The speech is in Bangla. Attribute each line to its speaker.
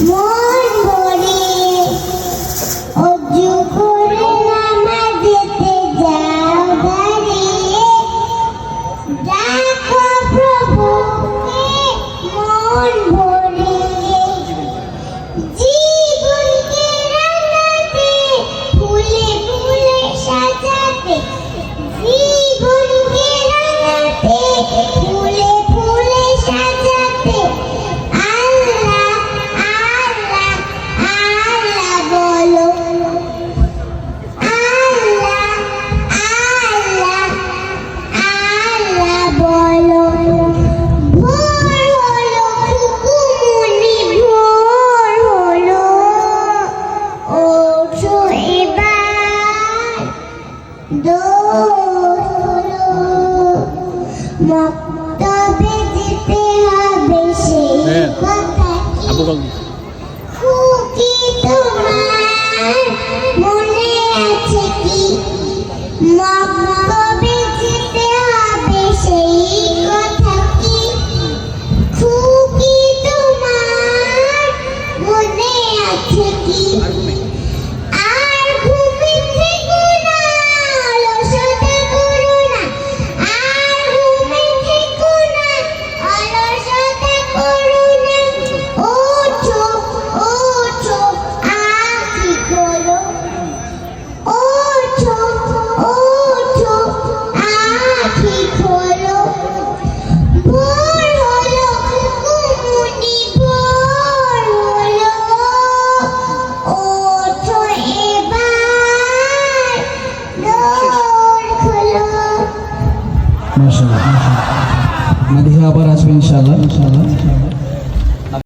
Speaker 1: More
Speaker 2: আবু
Speaker 1: বল মনে আছে কি? মক্তবে যেতে হবে সেই হ্যাঁ। কথা কি খুকি তোমার মনে আছে
Speaker 3: Madihya Baraj Bey inşallah. inşallah. inşallah.